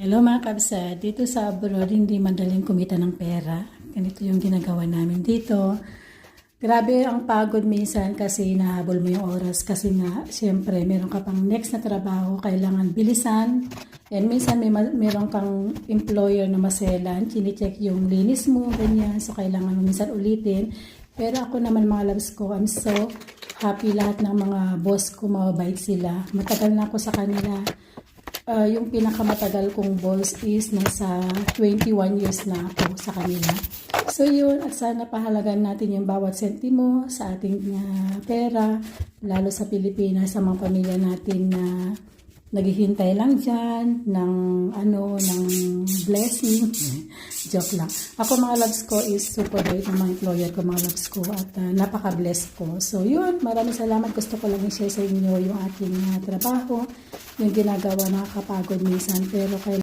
Hello mga kabsa, dito sa abroad hindi madaling kumita ng pera. Ganito yung ginagawa namin dito. Grabe ang pagod minsan kasi nahabol mo yung oras kasi nga siyempre meron ka pang next na trabaho, kailangan bilisan. And minsan may ma- meron kang employer na maselan, chine-check yung linis mo, ganyan. So kailangan mo minsan ulitin. Pero ako naman mga loves ko, I'm so happy lahat ng mga boss ko, mababait sila. Matagal na ako sa kanila. Ah, yung pinakamatagal kong boss is nasa 21 years na ako sa kanila. So yun, at sana pahalagan natin yung bawat sentimo sa ating ah, pera, lalo sa Pilipinas, sa mga pamilya natin na naghihintay lang dyan ng ano, ng blessing. Joke lang. Ako mga loves ko is super bait ng mga employer ko, mga loves ko at ah, napaka-blessed ko. So yun, maraming salamat. Gusto ko lang i-share sa inyo yung ating ah, trabaho, yung ginagawa nakakapagod minsan pero kailangan